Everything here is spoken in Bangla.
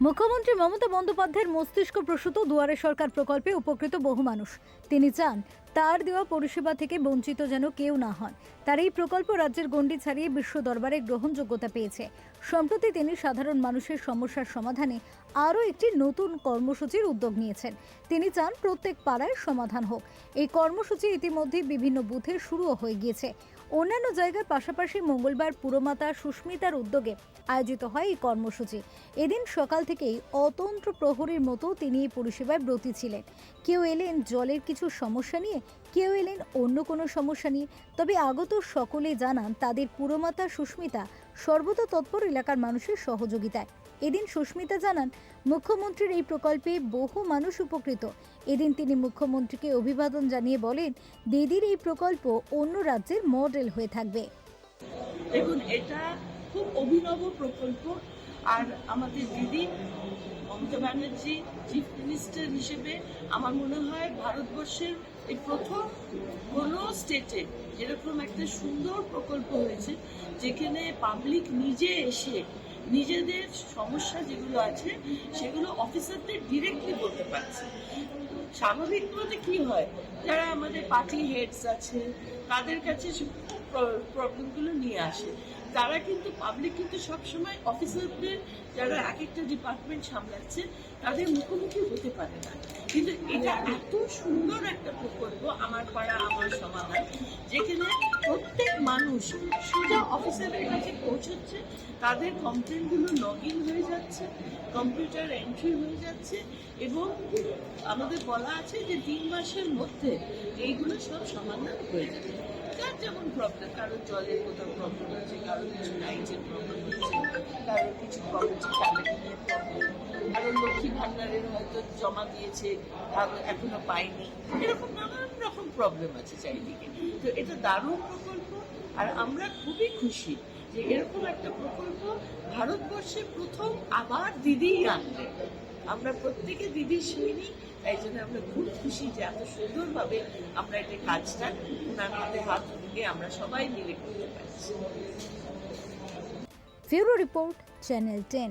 মুখ্যমন্ত্রী মমতা বন্দ্যোপাধ্যায়ের মস্তিষ্ক প্রসূত দুয়ারে সরকার প্রকল্পে উপকৃত বহু মানুষ। তিনি চান তার দেওয়া পরিষেবা থেকে বঞ্চিত যেন কেউ না হন। তার এই প্রকল্প রাজ্যের গণ্ডি ছাড়িয়ে বিশ্ব দরবারে গ্রহণযোগ্যতা পেয়েছে। সম্প্রতি তিনি সাধারণ মানুষের সমস্যার সমাধানে আরও একটি নতুন কর্মসূচির উদ্যোগ নিয়েছেন। তিনি চান প্রত্যেক পাড়ায় সমাধান হোক। এই কর্মসূচি ইতিমধ্যে বিভিন্ন বুথে শুরুও হয়ে গিয়েছে। অন্যান্য জায়গার পাশাপাশি মঙ্গলবার পুরমাতা সুস্মিতার উদ্যোগে আয়োজিত হয় এই কর্মসূচি। এদিন সকাল থেকেই অতন্ত্র প্রহরীর মতো তিনি এই পরিষেবায় ব্রতী ছিলেন। কেউ এলেন, জলের কিছু সমস্যা নিয়ে কেউ এলেন অন্য কোনো সমস্যা নিয়ে। তবে আগত সকলে জানান, তাদের পুরমাতা সুস্মিতা সর্বদা তৎপর এলাকার মানুষের সহযোগিতায়। এদিন সুস্মিতা জানান, মুখ্যমন্ত্রীর এই প্রকল্পে বহু মানুষ উপকৃত। এদিন তিনি মুখ্যমন্ত্রীকে অভিবাদন জানিয়ে বলেন, দিদির এই প্রকল্প অন্য রাজ্যের মডেল হয়ে থাকবে। দেখুন, এটা খুব অভিনব প্রকল্প। আর আমাদের দিদি ব্যানার্জি চিফ মিনিস্টার হিসেবে আমার মনে হয় ভারতবর্ষের এই প্রথম কোনো স্টেটে এরকম একটা সুন্দর প্রকল্প হয়েছে, যেখানে পাবলিক নিজে এসে নিজেদের সমস্যা যেগুলো আছে, সেগুলো অফিসারদের ডিরেক্টলি বলতে পারছে। স্বাভাবিকভাবে কি হয়? যারা আমাদের পার্টি হেডস আছে, তাদের কাছে প্রবলেমগুলো নিয়ে আসে। তারা কিন্তু পাবলিক কিন্তু সবসময় অফিসারদের যারা এক একটা ডিপার্টমেন্ট সামলাচ্ছে, তাদের মুখোমুখি হতে পারে না। কিন্তু এটা এত সুন্দর একটা প্রকল্প আমার পাড়া, আমার সমাধান, যেখানে প্রত্যেক মানুষ সোজা অফিসারের কাছে পৌঁছচ্ছে, তাদের কমপ্লেনগুলো লগ ইন হয়ে যাচ্ছে কম্পিউটার এন্ট্রি হয়ে যাচ্ছে, এবং আমাদের বলা আছে যে তিন মাসের মধ্যে এইগুলো সব সমাধান হয়ে যাবে। যেমন প্রবলেম কারও জলের কোথাও প্রবলেম হচ্ছে, কারও কিছু লাইটের প্রবলেম হচ্ছে, কারও কিছু প্রবলেম হচ্ছে লক্ষ্মী ভান্ডারের হয়তো জমা দিয়েছে এখনও পায়নি। এরকম নানান রকম প্রবলেম আছে চারিদিকে। তো এটা দারুণ প্রকল্প, আর আমরা খুবই খুশি যে এরকম একটা প্রকল্প ভারতবর্ষে প্রথম আবার দিদিই আনবে। আমরা প্রত্যেকে দিদির সৈনিক তাই জন্য আমরা খুব খুশি যে এত সুন্দরভাবে আমরা এটা কাজটা ওনার হাতে হাত দিয়ে আমরা সবাই মিলে করতে পারছি। Bureau report, channel ten.